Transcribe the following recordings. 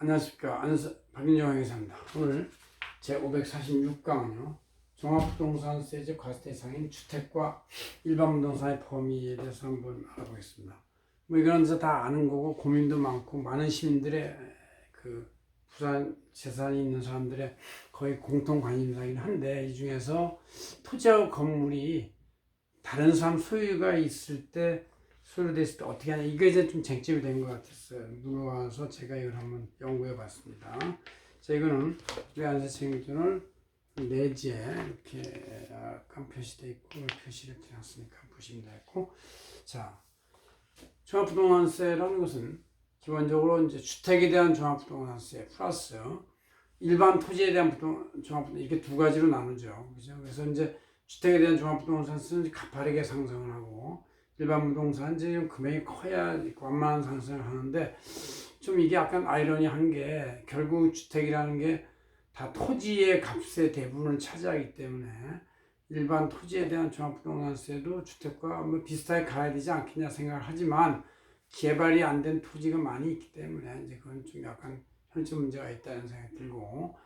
안녕하십니까. 안서 박윤정 회사입니다. 오늘 제 546강은요. 종합부동산 세제 과세대상인 주택과 일반 부동산의 범위에 대해서 한번 알아보겠습니다. 뭐 이거는 이제 다 아는 거고 고민도 많고 많은 시민들의 그 부산 재산이 있는 사람들의 거의 공통 관심사이긴 한데 이 중에서 토지하고 건물이 다른 사람 소유가 있을 때 소요됐을 때 어떻게 하냐 이게 이제 좀 쟁점이 된 것 같았어요. 눌러와서 제가 이걸 한번 연구해 봤습니다. 자 이거는 우리 안세생존을 내지에 이렇게 약간 표시되어 있고 표시를 드렸으니까 보시면 되고 자 종합부동산세라는 것은 기본적으로 이제 주택에 대한 종합부동산세 플러스 일반 토지에 대한 부동 종합부동 이렇게 두 가지로 나누죠. 그죠? 그래서 이제 주택에 대한 종합부동산세는 가파르게 상승을 하고 일반 부동산 이제 좀 금액이 커야 완만한 상승을 하는데 좀 이게 약간 아이러니한 게 결국 주택이라는 게 다 토지의 값의 대부분을 차지하기 때문에 일반 토지에 대한 종합부동산세도 주택과 뭐 비슷하게 가야 되지 않겠냐 생각을 하지만 개발이 안 된 토지가 많이 있기 때문에 이제 그건 좀 약간 현실 문제가 있다는 생각이 들고.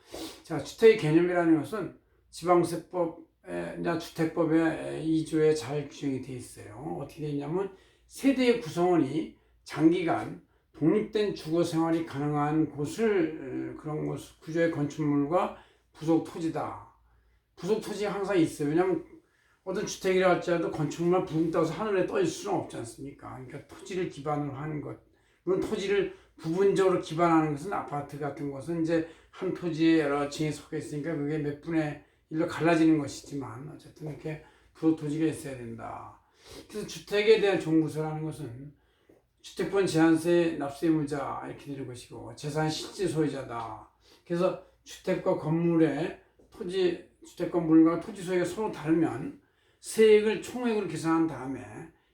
자 주택의 개념이라는 것은 지방세법 나 주택법의 2조에 잘 규정이 되어 있어요. 어떻게 되어 있냐면 세대의 구성원이 장기간 독립된 주거 생활이 가능한 곳을 어, 그런 곳 구조의 건축물과 부속 토지다. 부속 토지가 항상 있어요. 왜냐하면 어떤 주택이라 할지라도 건축물만 붕 떠서 하늘에 떠 있을 수는 없지 않습니까? 그러니까 토지를 기반으로 하는 것. 물론 토지를 부분적으로 기반하는 것은 아파트 같은 것은 이제 한 토지에 여러 층이 섞여 있으니까 그게 몇 분의 일로 갈라지는 것이지만 어쨌든 이렇게 부속 토지가 있어야 된다. 그래서 주택에 대한 종부세라는 것은 주택권 제한세 납세의무자 이렇게 되는 것이고 재산 실질 소유자다. 그래서 주택과 건물의 토지 주택 건물과 토지 소유가 서로 다르면 세액을 총액으로 계산한 다음에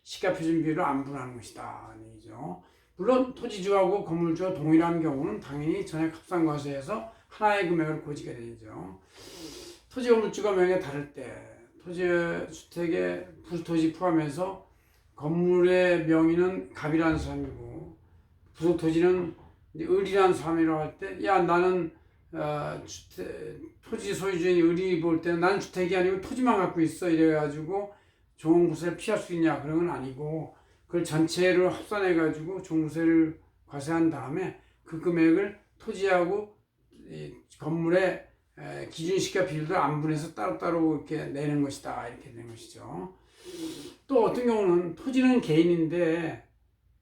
시가표준 비율을 안분하는 것이다. 이 얘기죠. 물론 토지주하고 건물주가 동일한 경우는 당연히 전액 합산과세에서 하나의 금액을 고지게 되죠. 토지 건물주가 명에 다를 때 토지 주택의 부토지 포함해서 건물의 명의는 갑이라는 사람이고 부속 토지는 을이라는 사람이라고 할 때 야 나는 어, 주택, 토지 소유주인 을이 볼 때는 나는 주택이 아니고 토지만 갖고 있어. 이래가지고 종부세를 피할 수 있냐 그런 건 아니고 그걸 전체를 합산해 가지고 종부세를 과세한 다음에 그 금액을 토지하고 이 건물의 에, 기준시가 비율을 안분해서 따로따로 이렇게 내는 것이다 이렇게 되는 것이죠. 또 어떤 경우는 토지는 개인인데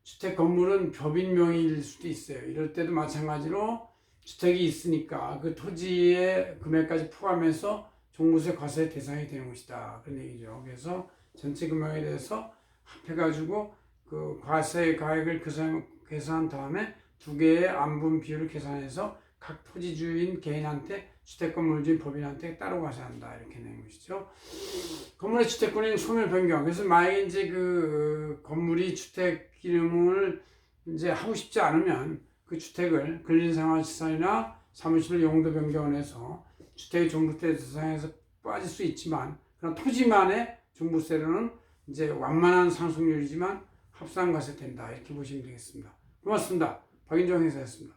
주택 건물은 법인 명의일 수도 있어요. 이럴 때도 마찬가지로 주택이 있으니까 그 토지의 금액까지 포함해서 종부세 과세 대상이 되는 것이다. 그런 얘기죠. 그래서 전체 금액에 대해서 합해가지고 그 과세 가액을 계산, 계산한 다음에 두 개의 안분 비율을 계산해서 각 토지 주인 개인한테 주택 건물주인 법인한테 따로 과세한다 이렇게 되는 것이죠. 건물의 주택권인 소멸 변경. 그래서 만약에 이제 그 건물이 주택 이름을 이제 하고 싶지 않으면 그 주택을 근린생활시설이나 사무실 용도 변경을 해서 주택의 종부세 대상에서 빠질 수 있지만 그런 토지만의 종부세로는 이제 완만한 상승률이지만 합산과세 된다 이렇게 보시면 되겠습니다. 고맙습니다. 박인정 회사였습니다.